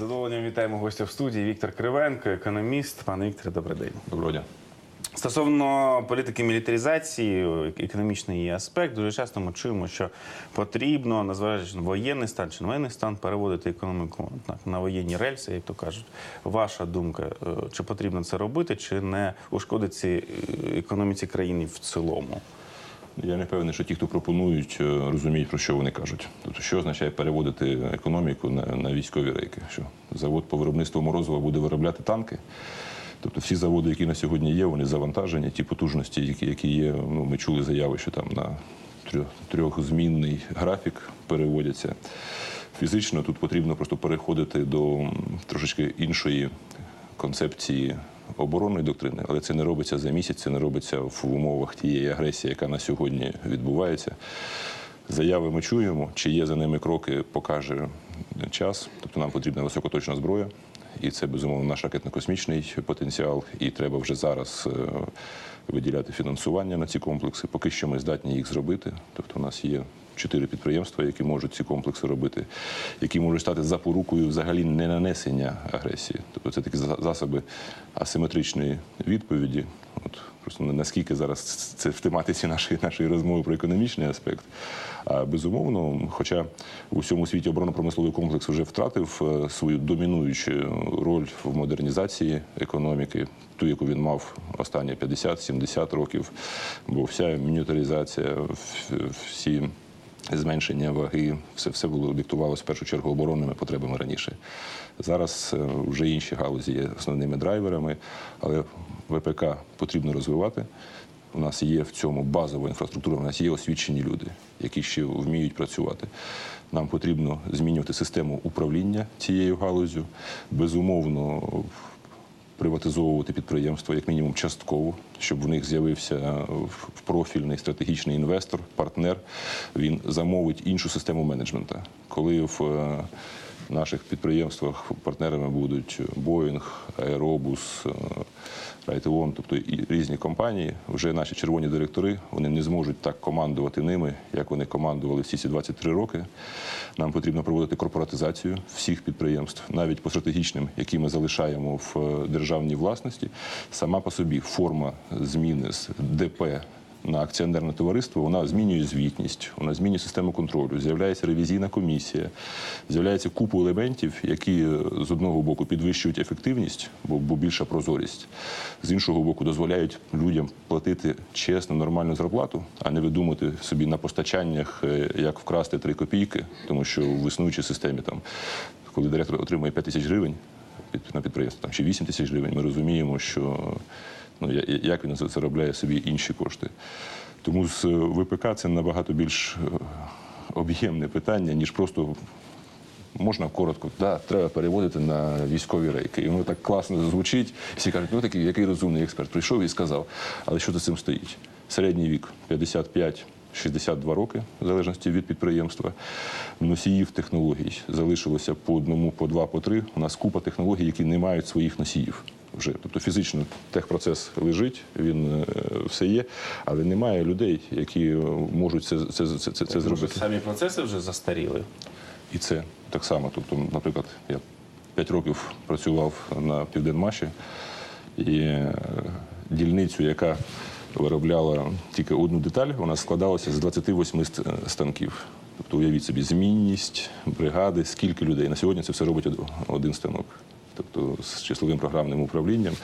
задоволенням вітаємо гостя в студії Віктор Кривенко, економіст. Пане Вікторе, добрий день. Доброго дня. Стосовно політики мілітаризації, економічний її аспект, дуже часто ми чуємо, що потрібно, незважаючи на воєнний стан чи не воєнний стан, переводити економіку так, на воєнні рельси, як то кажуть. Ваша думка, е, чи потрібно це робити, чи не ушкодить ці е, економіці країни в цілому? Я не певний, що ті, хто пропонують, е, розуміють, про що вони кажуть. Тобто, що означає переводити економіку на, на військові рейки? Що завод по виробництву Морозова буде виробляти танки? Тобто всі заводи, які на сьогодні є, вони завантажені, ті потужності, які, які є. Ну, ми чули заяви, що там на трьох- трьохзмінний графік переводяться. Фізично тут потрібно просто переходити до трошечки іншої концепції оборонної доктрини, але це не робиться за місяць, це не робиться в умовах тієї агресії, яка на сьогодні відбувається. Заяви ми чуємо, чи є за ними кроки, покаже час. Тобто нам потрібна високоточна зброя, і це безумовно наш ракетно-космічний потенціал. І треба вже зараз е, виділяти фінансування на ці комплекси. Поки що ми здатні їх зробити. Тобто, у нас є чотири підприємства, які можуть ці комплекси робити, які можуть стати запорукою взагалі не нанесення агресії. Тобто це такі за- засоби асиметричної відповіді. От просто наскільки зараз це в тематиці нашої нашої розмови про економічний аспект. А безумовно, хоча в усьому світі оборонно-промисловий комплекс вже втратив е, свою домінуючу роль в модернізації економіки, ту, яку він мав останні 50-70 років, бо вся мінітаризація, всі зменшення ваги, все, все було диктувалося в першу чергу оборонними потребами раніше. Зараз е, вже інші галузі є основними драйверами, але ВПК потрібно розвивати. У нас є в цьому базова інфраструктура, у нас є освічені люди, які ще вміють працювати. Нам потрібно змінювати систему управління цією галузю. Безумовно, приватизовувати підприємства як мінімум частково, щоб в них з'явився профільний стратегічний інвестор, партнер. Він замовить іншу систему менеджменту. Коли в наших підприємствах партнерами будуть Aerobus, е, Raytheon, тобто і різні компанії, вже наші червоні директори вони не зможуть так командувати ними, як вони командували всі ці 23 роки. Нам потрібно проводити корпоратизацію всіх підприємств, навіть по стратегічним, які ми залишаємо в е, державній власності. Сама по собі форма зміни з ДП на акціонерне товариство, вона змінює звітність, вона змінює систему контролю, з'являється ревізійна комісія, з'являється купу елементів, які е, з одного боку підвищують ефективність, бо, більша прозорість, з іншого боку, дозволяють людям платити чесну, нормальну зарплату, а не видумати собі на постачаннях, е, як вкрасти 3 копійки, тому що в існуючій системі там, коли директор отримує 5 тисяч гривень на підприємство, там чи 8 тисяч гривень, ми розуміємо, що ну, як він заробляє собі інші кошти. Тому з е, ВПК це набагато більш е, об'ємне питання, ніж просто можна коротко, да, треба переводити на військові рейки. І воно так класно звучить. Всі кажуть, ну такий, який розумний експерт прийшов і сказав. Але що за цим стоїть? Середній вік 55 62 роки, в залежності від підприємства. Носіїв технологій залишилося по одному, по два, по три. У нас купа технологій, які не мають своїх носіїв. Вже тобто фізично техпроцес лежить, він е, все є, але немає людей, які е, можуть це, це, це, це, це зробити. Самі процеси вже застаріли. І це так само. Тобто, наприклад, я 5 років працював на Південмаші і е, дільницю, яка виробляла тільки одну деталь, вона складалася з 28 станків. Тобто, уявіть собі, змінність, бригади, скільки людей. На сьогодні це все робить один станок. Тобто з числовим програмним управлінням.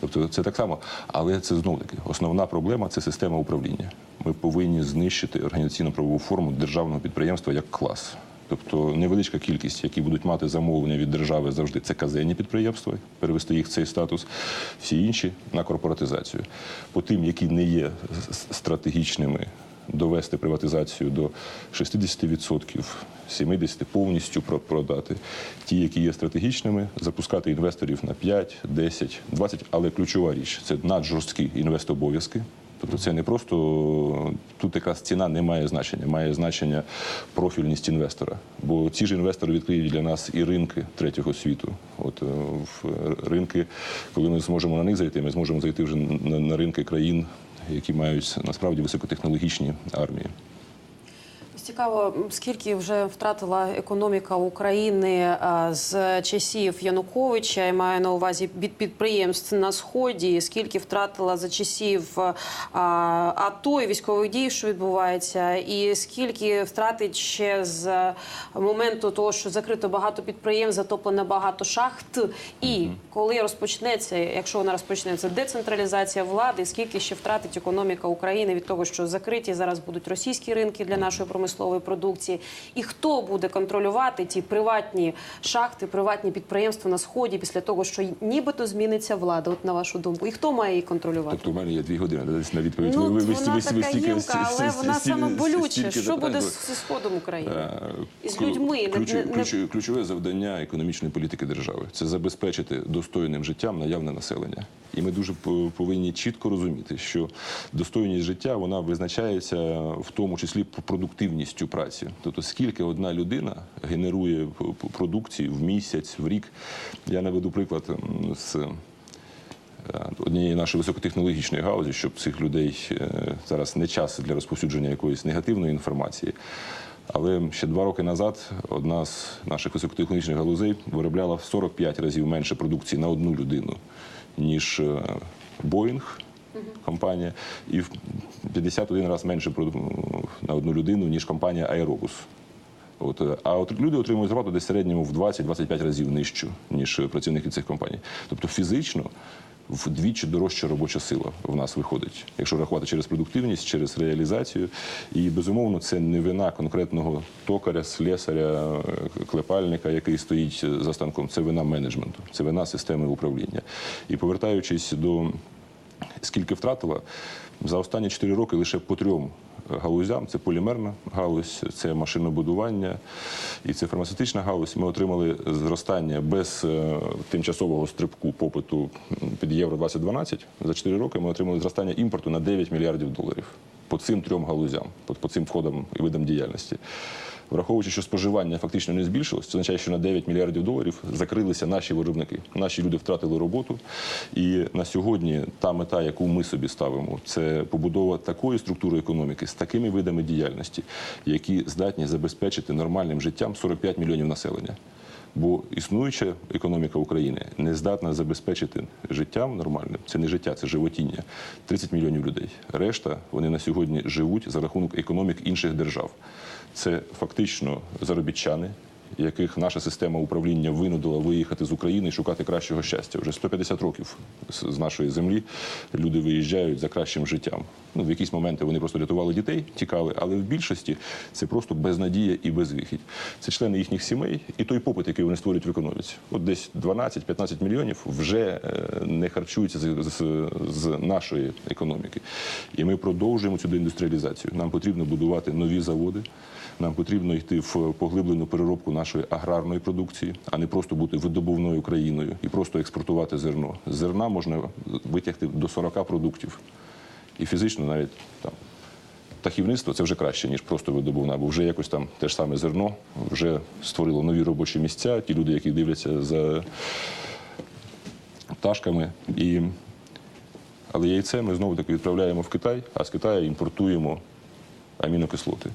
Тобто це так само. Але це знову таки основна проблема це система управління. Ми повинні знищити організаційно-правову форму державного підприємства як клас. Тобто невеличка кількість, які будуть мати замовлення від держави завжди, це казенні підприємства, перевести їх в цей статус, всі інші на корпоратизацію. По тим, які не є стратегічними, довести приватизацію до 60%, 70% повністю продати. Ті, які є стратегічними, запускати інвесторів на 5, 10, 20, але ключова річ це наджорсткі інвестобов'язки. Тобто це не просто тут якраз ціна не має значення, має значення профільність інвестора. Бо ці ж інвестори відкриють для нас і ринки третього світу. От е, в ринки, коли ми зможемо на них зайти, ми зможемо зайти вже на ринки країн, які мають насправді високотехнологічні армії. Цікаво, скільки вже втратила економіка України з часів Януковича, я маю на увазі від підприємств на сході, скільки втратила за часів АТО і військових дій, що відбувається, і скільки втратить ще з моменту того, що закрито багато підприємств, затоплено багато шахт. І коли розпочнеться, якщо вона розпочнеться, децентралізація влади, скільки ще втратить економіка України від того, що закриті зараз будуть російські ринки для нашої промислової продукції, і хто буде контролювати ті приватні шахти, приватні підприємства на сході після того, що нібито зміниться влада, от на вашу думку, і хто має її контролювати? Тобто у мене є дві години десь на відповідь. Ну, Ви- ви- ви- вона ви- ви така стільки- ємка, але стільки- вона саме болюча. Що буде зі сходом України? Е, І з ключ- людьми, не- ключ- не- Ключове завдання економічної політики держави це забезпечити достойним життям наявне населення. І ми дуже по- повинні чітко розуміти, що достойність життя вона визначається в тому числі по продуктивністю праці. Тобто, скільки одна людина генерує продукції в місяць, в рік. Я наведу приклад з е, однієї нашої високотехнологічної галузі, щоб цих людей е, зараз не час для розповсюдження якоїсь негативної інформації. Але ще два роки назад одна з наших високотехнологічних галузей виробляла в 45 разів менше продукції на одну людину, ніж е, Боїнг. Компанія і в 51 раз менше на одну людину, ніж компанія Аеробус. От, е, а от люди отримують зарплату десь середньому в 20-25 разів нижчу, ніж е, працівники цих компаній. Тобто фізично вдвічі дорожча робоча сила в нас виходить, якщо рахувати через продуктивність, через реалізацію. І безумовно, це не вина конкретного токаря, слесаря, е, клепальника, який стоїть за станком. Це вина менеджменту, це вина системи управління. І повертаючись до скільки втратила за останні 4 роки лише по трьом галузям: це полімерна галузь, це машинобудування і це фармацевтична галузь. Ми отримали зростання без е, тимчасового стрибку попиту під євро 2012. За 4 роки ми отримали зростання імпорту на 9 мільярдів доларів по цим трьом галузям, по цим входам і видам діяльності. Враховуючи, що споживання фактично не збільшилось, це означає, що на 9 мільярдів доларів закрилися наші виробники. Наші люди втратили роботу. І на сьогодні та мета, яку ми собі ставимо, це побудова такої структури економіки з такими видами діяльності, які здатні забезпечити нормальним життям 45 мільйонів населення. Бо існуюча економіка України не здатна забезпечити життям нормальним. Це не життя, це животіння. 30 мільйонів людей. Решта вони на сьогодні живуть за рахунок економік інших держав. Це фактично заробітчани, яких наша система управління винудила виїхати з України і шукати кращого щастя. Вже 150 років з нашої землі люди виїжджають за кращим життям. Ну, в якісь моменти вони просто рятували дітей, тікали, але в більшості це просто безнадія і безвихідь. Це члени їхніх сімей і той попит, який вони створюють в економіці. От десь 12-15 мільйонів вже е, не харчуються з, з, з нашої економіки. І ми продовжуємо цю деіндустріалізацію. Нам потрібно будувати нові заводи. Нам потрібно йти в поглиблену переробку нашої аграрної продукції, а не просто бути видобувною країною і просто експортувати зерно. Зерна можна витягти до 40 продуктів. І фізично навіть там птахівництво це вже краще, ніж просто видобувна, бо вже якось там те ж саме зерно вже створило нові робочі місця, ті люди, які дивляться за пташками. І... Але яйце ми знову таки відправляємо в Китай, а з Китаю імпортуємо амінокислоти.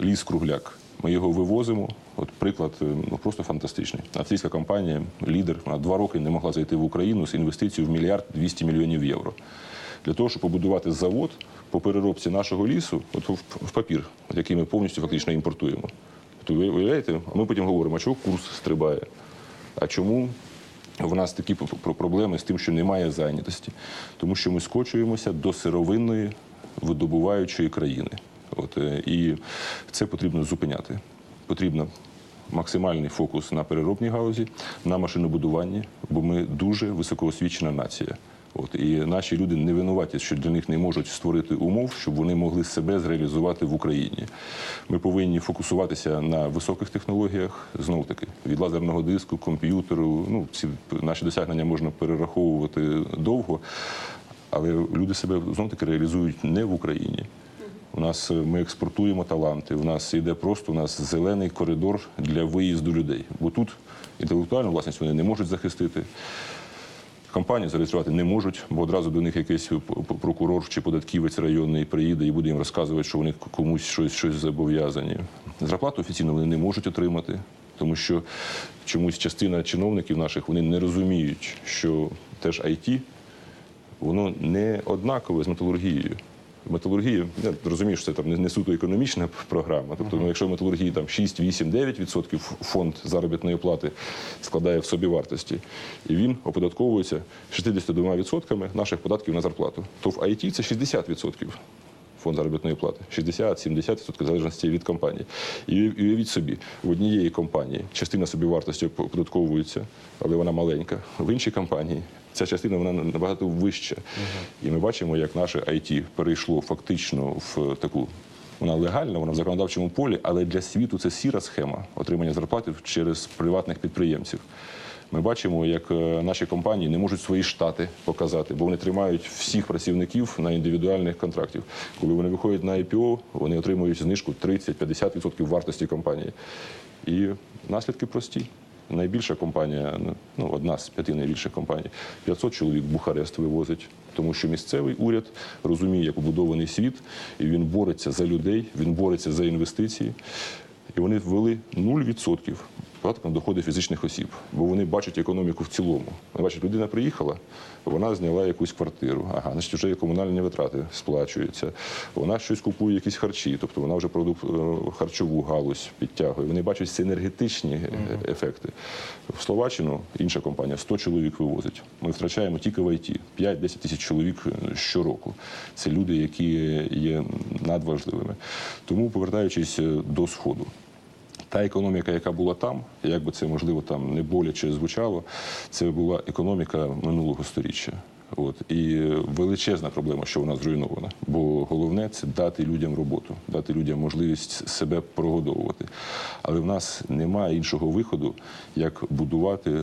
Ліс кругляк. Ми його вивозимо. От приклад е, ну просто фантастичний. Австрійська компанія, лідер, вона два роки не могла зайти в Україну з інвестицією в мільярд 200 мільйонів євро. Для того, щоб побудувати завод по переробці нашого лісу, от в, папір, який ми повністю фактично імпортуємо. То ви уявляєте, а ми потім говоримо, а чого курс стрибає? А чому в нас такі про- про- проблеми з тим, що немає зайнятості? Тому що ми скочуємося до сировинної видобуваючої країни. От, е, і це потрібно зупиняти. Потрібно максимальний фокус на переробній галузі, на машинобудуванні, бо ми дуже високоосвічена нація. От, і наші люди не винуваті, що для них не можуть створити умов, щоб вони могли себе зреалізувати в Україні. Ми повинні фокусуватися на високих технологіях, знову таки, від лазерного диску, комп'ютеру. Ну, ці наші досягнення можна перераховувати довго, але люди себе знов таки реалізують не в Україні. У нас е, ми експортуємо таланти. У нас йде просто у нас зелений коридор для виїзду людей. Бо тут інтелектуальну власність вони не можуть захистити. компанію зареєструвати не можуть, бо одразу до них якийсь п- прокурор чи податківець районний приїде і буде їм розказувати, що вони комусь щось, щось зобов'язані. Зарплату офіційно вони не можуть отримати, тому що чомусь частина чиновників наших вони не розуміють, що теж IT воно не однакове з металургією. Металургія, я розумію, що це там не, суто економічна програма. Тобто, ну, якщо в металургії там 6, 8, 9 відсотків фонд заробітної плати складає в собі вартості, і він оподатковується 62 відсотками наших податків на зарплату, то в IT це 60 відсотків фонд заробітної плати 60-70% в залежності від компанії. І уявіть собі, в однієї компанії частина собівартості оподатковується, але вона маленька. В іншій компанії ця частина вона набагато вища. І ми бачимо, як наше IT перейшло фактично в таку. Вона легальна, вона в законодавчому полі, але для світу це сіра схема отримання зарплати через приватних підприємців. Ми бачимо, як е, наші компанії не можуть свої штати показати, бо вони тримають всіх працівників на індивідуальних контрактів. Коли вони виходять на IPO, вони отримують знижку 30-50% вартості компанії. І наслідки прості. Найбільша компанія, ну одна з п'яти найбільших компаній, 500 чоловік Бухарест вивозить, тому що місцевий уряд розуміє, як побудований світ, і він бореться за людей, він бореться за інвестиції. І вони ввели 0% податок на доходи фізичних осіб, бо вони бачать економіку в цілому. Вони бачать, людина приїхала, вона зняла якусь квартиру. Ага, значить, вже комунальні витрати сплачуються. Вона щось купує, якісь харчі, тобто вона вже продукт е, харчову галузь підтягує. Вони бачать синергетичні е, ефекти. В Словаччину інша компанія 100 чоловік вивозить. Ми втрачаємо тільки в ІТ 5-10 тисяч чоловік е, щороку. Це люди, які є надважливими. Тому, повертаючись до сходу. Та економіка, яка була там, як би це можливо там не боляче звучало, це була економіка минулого сторіччя. От і величезна проблема, що вона зруйнована. Бо головне це дати людям роботу, дати людям можливість себе прогодовувати. Але в нас немає іншого виходу, як будувати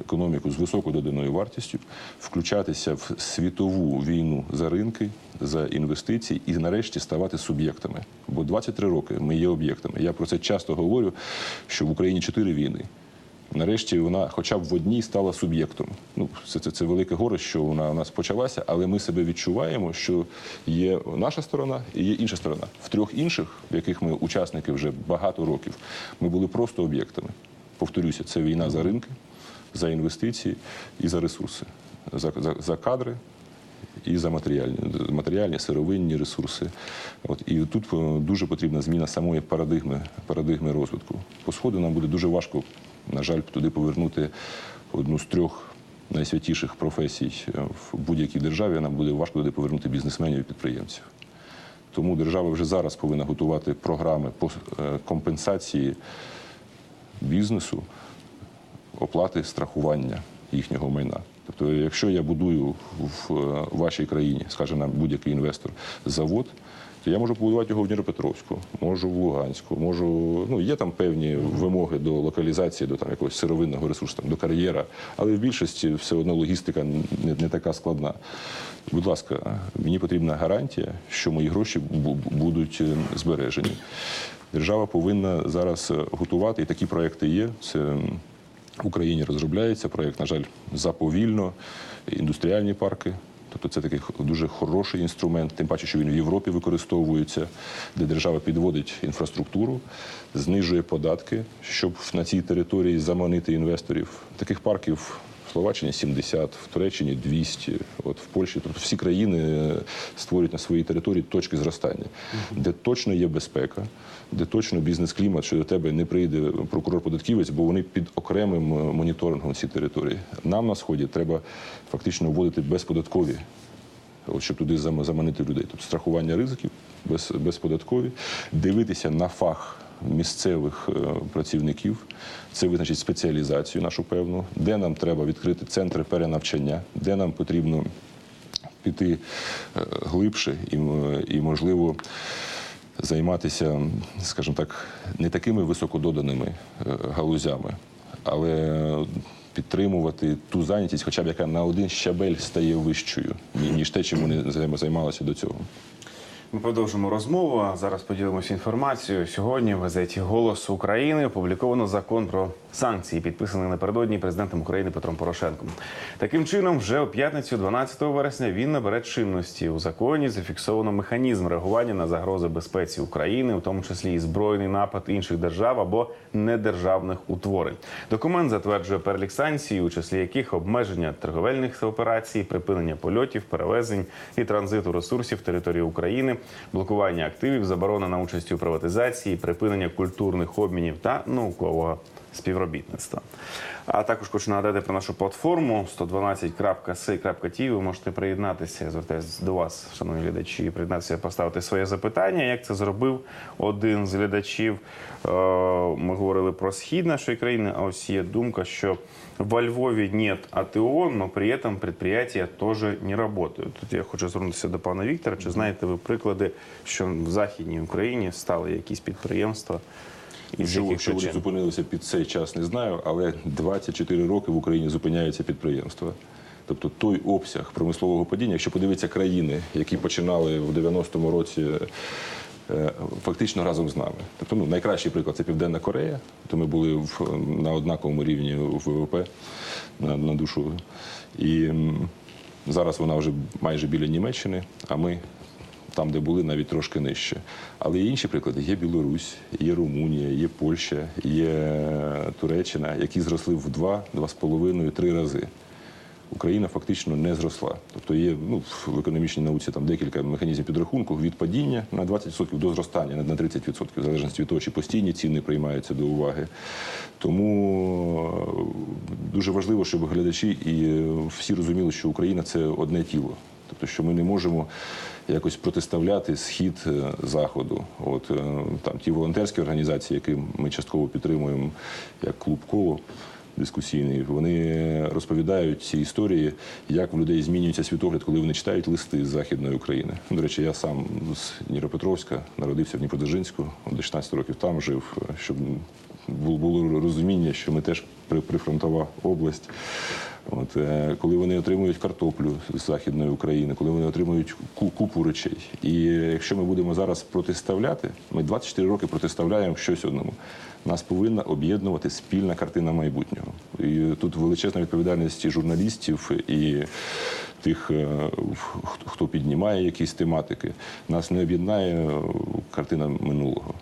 економіку з високою доданою вартістю, включатися в світову війну за ринки, за інвестиції і нарешті ставати суб'єктами. Бо 23 роки ми є об'єктами. Я про це часто говорю, що в Україні чотири війни. Нарешті вона, хоча б в одній, стала суб'єктом. Ну, це, це, це велике горе, що вона у нас почалася, але ми себе відчуваємо, що є наша сторона і є інша сторона. В трьох інших, в яких ми учасники вже багато років, ми були просто об'єктами. Повторюся, це війна за ринки, за інвестиції і за ресурси, за, за, за кадри. І за матеріальні, матеріальні сировинні ресурси. От і тут е, дуже потрібна зміна самої парадигми, парадигми розвитку. По сходу нам буде дуже важко, на жаль, туди повернути одну з трьох найсвятіших професій е, в будь-якій державі. Нам буде важко туди повернути бізнесменів і підприємців. Тому держава вже зараз повинна готувати програми по е, компенсації бізнесу оплати страхування їхнього майна. Тобто, якщо я будую в е, вашій країні, скаже нам будь-який інвестор, завод, то я можу побудувати його в Дніпропетровську, можу в Луганську, можу. Ну є там певні вимоги до локалізації, до там якогось сировинного ресурсу, там, до кар'єра, але в більшості все одно логістика не, не така складна. Будь ласка, мені потрібна гарантія, що мої гроші будуть е, збережені. Держава повинна зараз е, готувати, і такі проекти є. Це в Україні розробляється проєкт, на жаль, заповільно, індустріальні парки. Тобто це такий дуже хороший інструмент, тим паче, що він в Європі використовується, де держава підводить інфраструктуру, знижує податки, щоб на цій території заманити інвесторів. Таких парків в Словаччині 70, в Туреччині 200, от в Польщі. Тобто всі країни е, створюють на своїй території точки зростання, де точно є безпека, де точно бізнес-клімат, що до тебе не прийде прокурор-податківець, бо вони під окремим е, моніторингом ці території. Нам на сході треба фактично вводити безподаткові от, щоб туди заманити людей. Тобто страхування ризиків без, безподаткові, дивитися на фах місцевих е, працівників, це визначить спеціалізацію нашу певну, де нам треба відкрити центри перенавчання, де нам потрібно піти е, глибше і, можливо. Займатися, скажімо так, не такими високододаними е, галузями, але підтримувати ту зайнятість, хоча б яка на один щабель стає вищою, ніж те, чим вони займалися до цього. Ми продовжимо розмову. Зараз поділимося інформацією. Сьогодні в газеті Голос України опубліковано закон про санкції, підписаний напередодні президентом України Петром Порошенком. Таким чином, вже у п'ятницю, 12 вересня, він набере чинності. У законі зафіксовано механізм реагування на загрози безпеці України, у тому числі і збройний напад інших держав або недержавних утворень. Документ затверджує перелік санкцій, у числі яких обмеження торговельних операцій, припинення польотів, перевезень і транзиту ресурсів території України, блокування активів, заборона на участь у приватизації, припинення культурних обмінів та наукового співробітництва. А також хочу нагадати про нашу платформу 112.si.tv. Ви можете приєднатися. Я звертаюся до вас, шановні глядачі, приєднатися, поставити своє запитання. Як це зробив один з глядачів? Е, Ми говорили про схід нашої країни. А ось є думка, що во Львові нет АТО, но при этом предприятия тоже не работают. Тут я хочу звернутися до пана Віктора. Чи знаєте ви приклади, що в Західній Україні стали якісь підприємства? Із Що, яких причин? зупинилися під цей час, не знаю, але 24 роки в Україні зупиняються підприємства. Тобто той обсяг промислового падіння, якщо подивитися країни, які починали в 90-му році. Е, Фактично разом з нами. Тобто, ну, найкращий приклад це Південна Корея. То ми були в, на однаковому рівні ВВП на, на душу. І зараз вона вже майже біля Німеччини, а ми там, де були, навіть трошки нижче. Але є інші приклади: є Білорусь, є Румунія, є Польща, є Туреччина, які зросли в два, два з половиною, три рази. Україна фактично не зросла. Тобто є ну, в економічній науці там декілька механізмів підрахунку від падіння на 20% до зростання на 30%, в залежності від того, чи постійні ціни приймаються до уваги. Тому е, дуже важливо, щоб глядачі і е, всі розуміли, що Україна це одне тіло. Тобто, що ми не можемо якось протиставляти схід е, заходу. От там ті волонтерські організації, які ми частково підтримуємо, як клуб коло дискусійний, вони розповідають ці історії, як в людей змінюється світогляд, коли вони читають листи з Західної України. До речі, я сам з Дніпропетровська народився в Дніпродзержинську, до 16 років там жив, щоб було розуміння, що ми теж при- прифронтова область. От, е, коли вони отримують картоплю з Західної України, коли вони отримують ку- купу речей. І якщо ми будемо зараз протиставляти, ми 24 роки протиставляємо щось одному. Нас повинна об'єднувати спільна картина майбутнього. І тут величезна відповідальність і журналістів і тих, е, хто- піднімає якісь тематики. Нас не об'єднає картина минулого.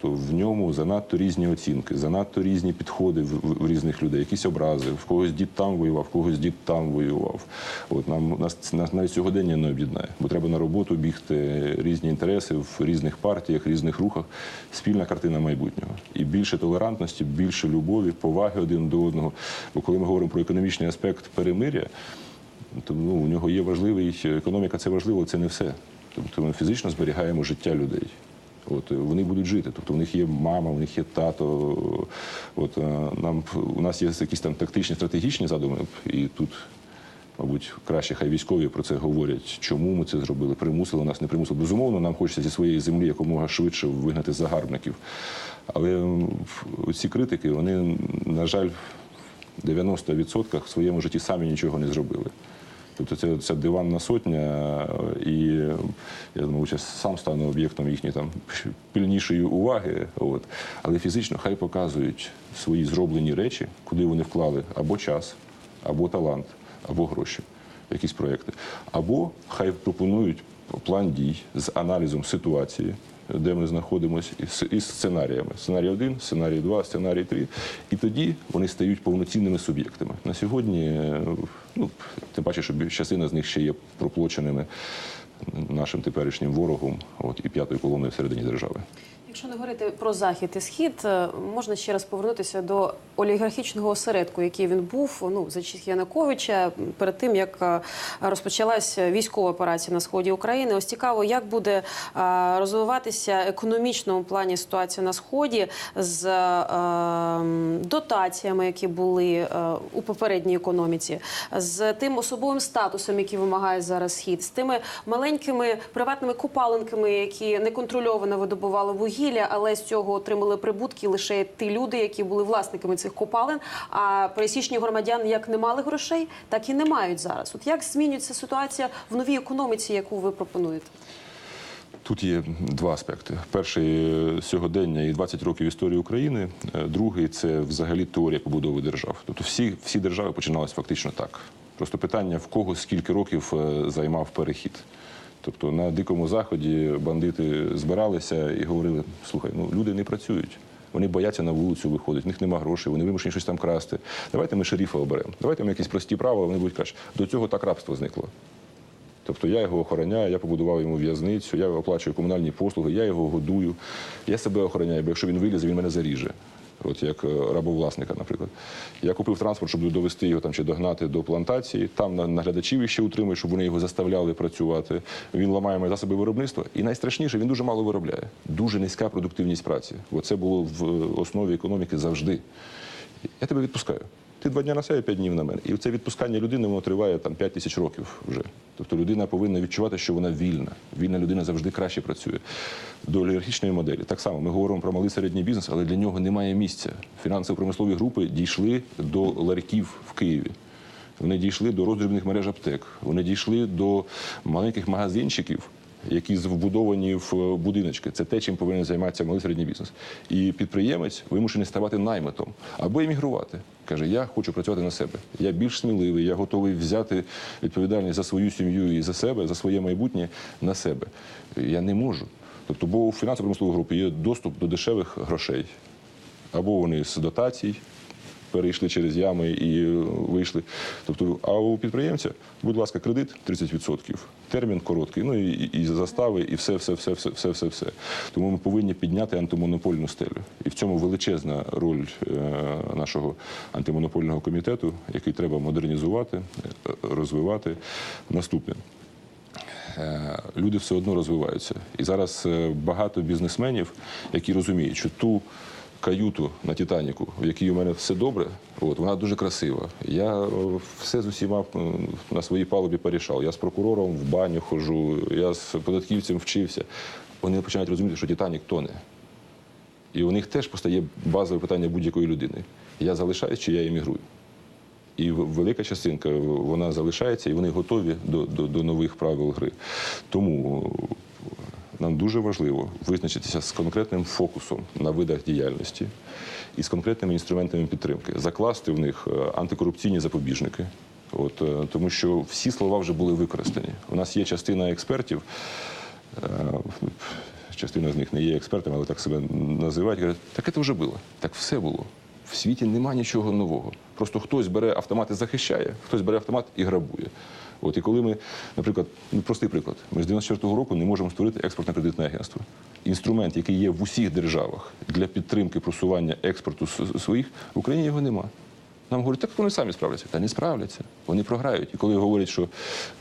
Тобто в ньому занадто різні оцінки, занадто різні підходи в, в, різних людей, якісь образи. В когось дід там воював, в когось дід там воював. От нам нас, нас навіть сьогодення не об'єднає, бо треба на роботу бігти, різні інтереси в різних партіях, різних рухах. Спільна картина майбутнього. І більше толерантності, більше любові, поваги один до одного. Бо коли ми говоримо про економічний аспект перемиря, то ну, у нього є важливий економіка, це важливо, це не все. Тобто ми фізично зберігаємо життя людей. От е, вони будуть жити. Тобто у них є мама, у них є тато. От е, нам у нас є якісь там тактичні, стратегічні задуми, і тут. Мабуть, краще хай військові про це говорять, чому ми це зробили, примусили нас, не примусили. Безумовно, нам хочеться зі своєї землі якомога швидше вигнати загарбників. Але ці критики, вони, на жаль, в 90% в своєму житті самі нічого не зробили. Тобто це, це диванна сотня, і я думаю, що сам стану об'єктом їхньої там пильнішої уваги. От. Але фізично хай показують свої зроблені речі, куди вони вклали або час, або талант, або гроші, якісь проекти. Або хай пропонують план дій з аналізом ситуації, де ми знаходимося, із, із сценаріями. Сценарій 1, сценарій 2, сценарій 3. І тоді вони стають повноцінними суб'єктами. На сьогодні, е, ну, тим паче, що частина з них ще є проплоченими нашим теперішнім ворогом, от, і п'ятою колоною всередині держави. Якщо не говорити про захід і схід, е, можна ще раз повернутися до олігархічного осередку, який він був ну за часів Януковича, перед тим як е, розпочалась військова операція на сході України. Ось цікаво, як буде е, розвиватися економічному плані ситуація на сході з е, дотаціями, які були у попередній економіці, з тим особовим статусом, який вимагає зараз схід, з тими маленькими приватними копалинками, які неконтрольовано видобували вугілля, але з цього отримали прибутки лише ті люди, які були власниками цих копалин. А пересічні громадяни як не мали грошей, так і не мають зараз. От як змінюється ситуація в новій економіці, яку ви пропонуєте? Тут є два аспекти: перший е, сьогодення і 20 років історії України. Е, Другий це взагалі теорія побудови держав. Тобто всі, всі держави починалися фактично так. Просто питання в кого скільки років е, займав перехід. Тобто на дикому заході бандити збиралися і говорили: слухай, ну люди не працюють. Вони бояться на вулицю виходити, в них нема грошей, вони вимушені щось там красти. Давайте ми шерифа оберемо. Давайте ми якісь прості правила, вони будуть краще. До цього так рабство зникло. Тобто я його охороняю, я побудував йому в'язницю, я оплачую комунальні послуги, я його годую, я себе охороняю, бо якщо він вилізе, він мене заріже. От як е, рабовласника, наприклад. Я купив транспорт, щоб довести його там чи догнати до плантації. Там наглядачів ще утримує, щоб вони його заставляли працювати. Він ламає мої засоби виробництва. І найстрашніше, він дуже мало виробляє. Дуже низька продуктивність праці. Бо це було в е, основі економіки завжди. Я тебе відпускаю. Ти два дні на себе, п'ять днів на мене. І це відпускання людини воно триває там 5 тисяч років вже. Тобто людина повинна відчувати, що вона вільна. Вільна людина завжди краще працює. До олігархічної моделі. Так само ми говоримо про малий середній бізнес, але для нього немає місця. Фінансово-промислові групи дійшли до ларьків в Києві. Вони дійшли до роздрібних мереж аптек. Вони дійшли до маленьких магазинчиків, які вбудовані в будиночки. Це те, чим повинен займатися малий середній бізнес. І підприємець вимушений ставати наймитом або емігрувати. Каже, я хочу працювати на себе. Я більш сміливий, я готовий взяти відповідальність за свою сім'ю і за себе, за своє майбутнє на себе. Я не можу. Тобто, бо у фінансово-промисловій групі є доступ до дешевих грошей. Або вони з дотацій перейшли через ями і е, вийшли. Тобто, а у підприємця, будь ласка, кредит 30%, термін короткий, ну і, і застави, і все, все, все, все, все, все, все. Тому ми повинні підняти антимонопольну стелю. І в цьому величезна роль е, нашого антимонопольного комітету, який треба модернізувати, е, розвивати. Наступне. Люди все одно розвиваються. І зараз багато бізнесменів, які розуміють, що ту каюту на Титаніку, в якій у мене все добре, от, вона дуже красива. Я е, все з усіма на своїй палубі порішав. Я з прокурором в баню ходжу, я з податківцем вчився. Вони починають розуміти, що Титанік тоне. І у них теж постає базове питання будь-якої людини. Я залишаюсь чи я емігрую? І велика частинка вона залишається, і вони готові до, до, до нових правил гри. Тому нам дуже важливо визначитися з конкретним фокусом на видах діяльності і з конкретними інструментами підтримки, закласти в них е, антикорупційні запобіжники. От, е, тому що всі слова вже були використані. У нас є частина експертів, е, частина з них не є експертами, але так себе називають. Кажуть, так це вже було, так все було. В світі нема нічого нового. Просто хтось бере автомат і захищає, хтось бере автомат і грабує. От і коли ми, наприклад, ну простий приклад, ми з 94-го року не можемо створити експортно-кредитне агентство. Інструмент, який є в усіх державах для підтримки просування експорту своїх, в Україні його нема. Нам говорять, так вони самі справляться. Та не справляться. Вони програють. І коли говорять, що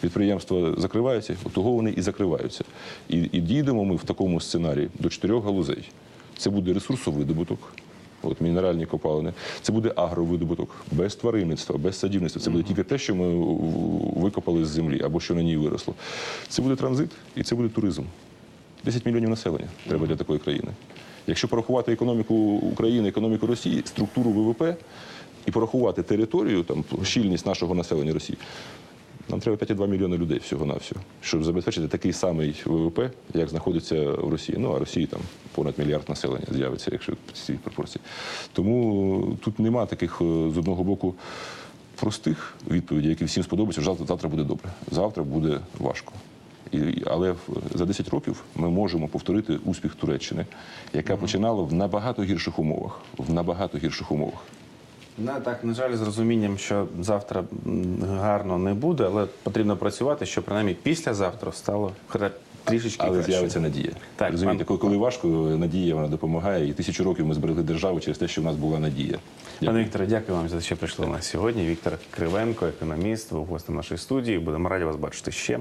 підприємства закриваються, того вони і закриваються. І, і дійдемо ми в такому сценарії до чотирьох галузей. Це буде ресурсовидобуток, от мінеральні копалини, це буде агровидобуток, без тваринництва, без садівництва. Це буде тільки те, що ми викопали з землі або що на ній виросло. Це буде транзит і це буде туризм. 10 мільйонів населення треба для такої країни. Якщо порахувати економіку України, економіку Росії, структуру ВВП і порахувати територію, там щільність нашого населення Росії, нам треба 5,2 мільйони людей всього-навсього, щоб забезпечити такий самий ВВП, як знаходиться в Росії. Ну а Росії там понад мільярд населення з'явиться, якщо ці пропорції. Тому тут нема таких е, з одного боку простих відповідей, які всім сподобаються. що Завтра, завтра буде добре, завтра буде важко. І, але за 10 років ми можемо повторити успіх Туреччини, яка починала в набагато гірших умовах. В набагато гірших умовах. Ну, так, на жаль, з розумінням, що завтра гарно не буде, але потрібно працювати, щоб принаймні післязавтра стало трішечки Але краще. з'явиться надія. Так, Розумієте, пан- коли, коли важко, надія вона допомагає. І тисячу років ми зберегли державу через те, що в нас була надія. Пане Вікторе, дякую вам за те, що прийшли у нас сьогодні. Віктор Кривенко, економіст, був гостем нашої студії. Будемо раді вас бачити ще.